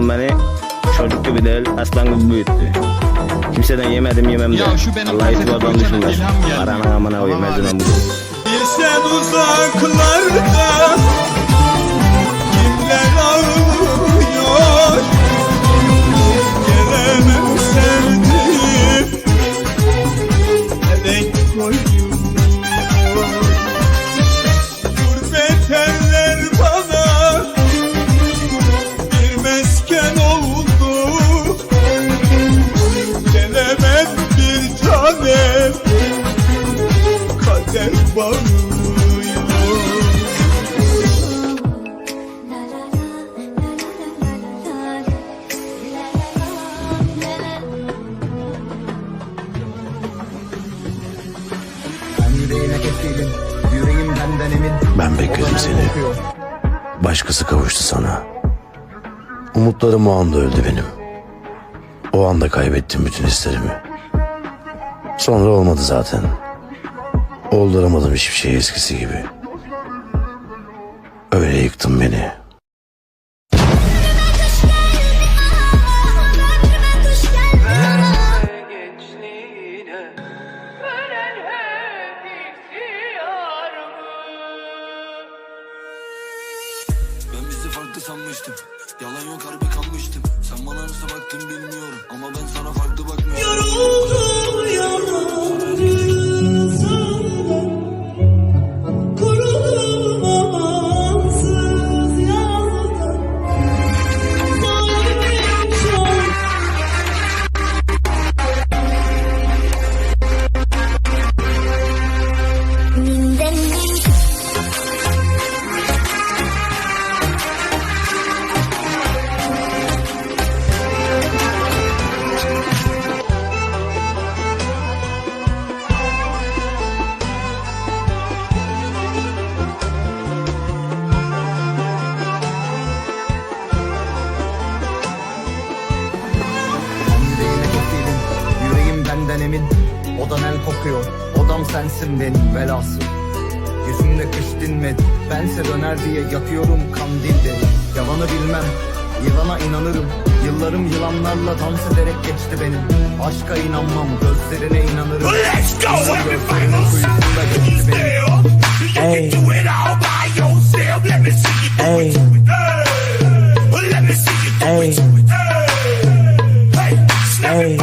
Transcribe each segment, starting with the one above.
babam beni çocuk gibi değil aslan gibi büyüttü. Kimseden yemedim yemem de. Ya şu benim Allah kaseti itibardan koysana, düşünmez. Paranın amına koyayım her Tamam zaman abi. bu. Bir sen uzaklarda Ben bekledim seni. Başkası kavuştu sana. Umutlarım o anda öldü benim. O anda kaybettim bütün hislerimi. Sonra olmadı zaten. Olduramadım hiçbir şey eskisi gibi. Öyle yıktın beni. Ben bizi farklı sanmıştım. Yalan yok harbi kanmıştım Sen bana nasıl baktın bilmiyorum. Ama ben sana farklı bakmıştım. Ben Benden emin. Odan el kokuyor Odam sensin benim velhasıl. Yüzümde kış dinmedi Bense döner diye yakıyorum kandilleri Yalanı bilmem Yılana inanırım. Yıllarım yılanlarla dans ederek geçti benim. Aşka inanmam gözlerine inanırım. Let's go Gözlerinin kuyusunda geçti benim. Hey. Hey. Hey. Hey.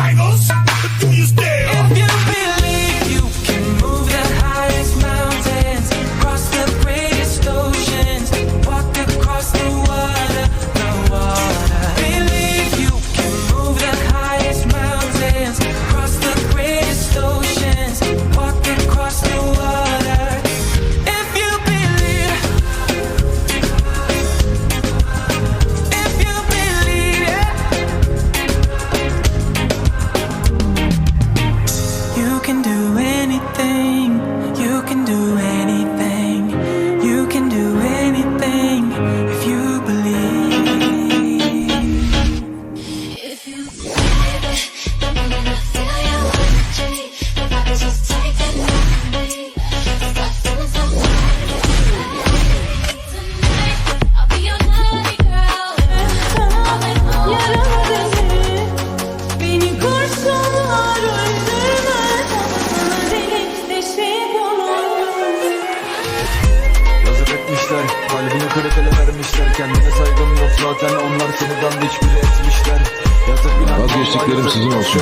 Kırık ele vermişler Kendine saygın yok zaten. Onlar seni dandik bile etmişler. Yazık günah. Vazgeçtiklerim sizin olsun.